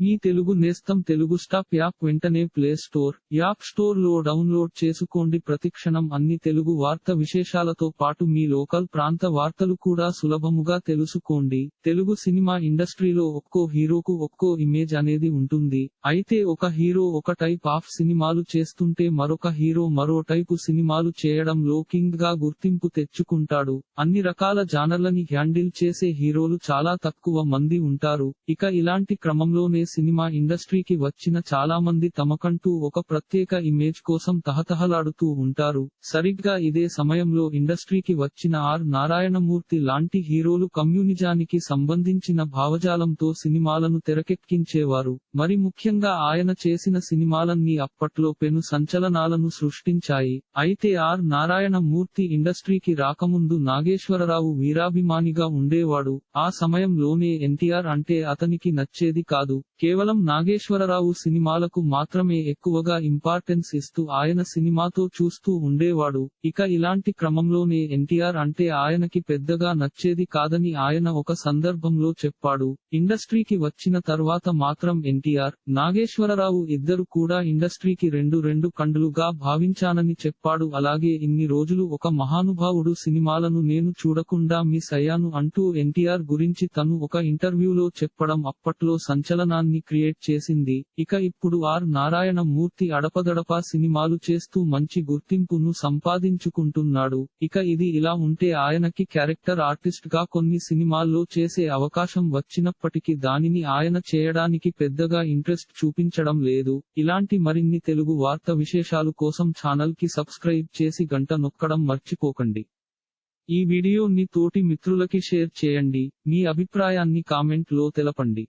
మీ తెలుగు నేస్తం Telugu stop app వెంటనే play store app స్టోర్లో డౌన్లోడ్ చేసుకోండి. ప్రతిక్షణం అన్ని తెలుగు వార్త విశేషాలతో పాటు మీ లోకల్ ప్రాంత వార్తలు కూడా సులభముగా తెలుసుకోండి. తెలుగు సినిమా ఇండస్ట్రీలో ఒక్కో హీరోకు ఒక్కో ఇమేజ్ అనేది ఉంటుంది. అయితే ఒక హీరో ఒక టైప్ ఆఫ్ సినిమాలు చేస్తుంటే మరొక హీరో మరో టైపు సినిమాలు చేయడంలో కింగ్గా గుర్తింపు తెచ్చుకుంటాడు. అన్ని రకాల జానర్లని హ్యాండిల్ చేసే హీరోలు చాలా తక్కువ మంది ఉంటారు. ఇక ఇలాంటి క్రమంలోనే సినిమా ఇండస్ట్రీకి వచ్చిన చాలా మంది తమకంటూ ఒక ప్రత్యేక ఇమేజ్ కోసం తహతహలాడుతూ ఉంటారు. సరిగ్గా ఇదే సమయంలో ఇండస్ట్రీకి వచ్చిన ఆర్. నారాయణమూర్తి లాంటి హీరోలు కమ్యూనిజానికి సంబంధించిన భావజాలంతో సినిమాలను తెరకెక్కించేవారు. మరి ముఖ్యంగా ఆయన చేసిన సినిమాలన్నీ అప్పట్లో పెను సంచలనాలను సృష్టించాయి. అయితే ఆర్. నారాయణమూర్తి ఇండస్ట్రీకి రాకముందు నాగేశ్వరరావు వీరాభిమానిగా ఉండేవాడు. ఆ సమయంలోనే ఎన్టీఆర్ అంటే అతనికి నచ్చేది కాదు. కేవలం నాగేశ్వరరావు సినిమాలకు మాత్రమే ఎక్కువగా ఇంపార్టెన్స్ ఇస్తూ ఆయన సినిమాతో చూస్తూ ఉండేవాడు. ఇక ఇలాంటి క్రమంలోనే ఎన్టీఆర్ అంటే ఆయనకి పెద్దగా నచ్చేది కాదని ఆయన ఒక సందర్భంలో చెప్పాడు. ఇండస్ట్రీకి వచ్చిన తర్వాత మాత్రం ఎన్టీఆర్ నాగేశ్వరరావు ఇద్దరు కూడా ఇండస్ట్రీకి రెండు రెండు కండులుగా భావించానని చెప్పాడు. అలాగే ఇన్ని రోజులు ఒక మహానుభావుడు సినిమాలను నేను చూడకుండా మిస్ అయ్యాను అంటూ ఎన్టీఆర్ గురించి తను ఒక ఇంటర్వ్యూలో చెప్పడం అప్పట్లో సంచలనాన్ని క్రియేట్ చేసింది. ఇక ఇప్పుడు ఆర్. నారాయణ మూర్తి అడపదడపా సినిమాలు చేస్తూ మంచి గుర్తింపును సంపాదించుకుంటున్నాడు. ఇక ఇది ఇలా ఉంటే ఆయనకి క్యారెక్టర్ ఆర్టిస్ట్గా కొన్ని సినిమాల్లో చేసే అవకాశం వచ్చినప్పటికీ దానిని ఆయన చేయడానికి పెద్దగా ఇంట్రెస్ట్ చూపించడం లేదు. ఇలాంటి మరిన్ని తెలుగు వార్త విశేషాలు కోసం ఛానల్కి సబ్స్క్రైబ్ చేసి గంట నొక్కడం మర్చిపోకండి. ఈ వీడియోని తోటి మిత్రులకి షేర్ చేయండి. మీ అభిప్రాయాన్ని కామెంట్లో తెలపండి.